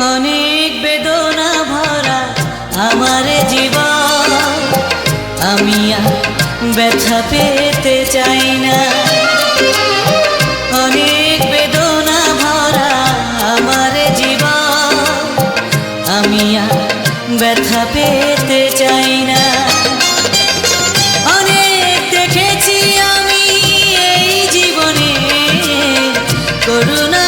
অনেক বেদনা ভরা আমার জীবন। আমি ব্যথা পেতে চাই না। অনেক বেদনা ভরা আমার জীবন। আমি ব্যথা পেতে চাই না। অনেক দেখেছি করুণা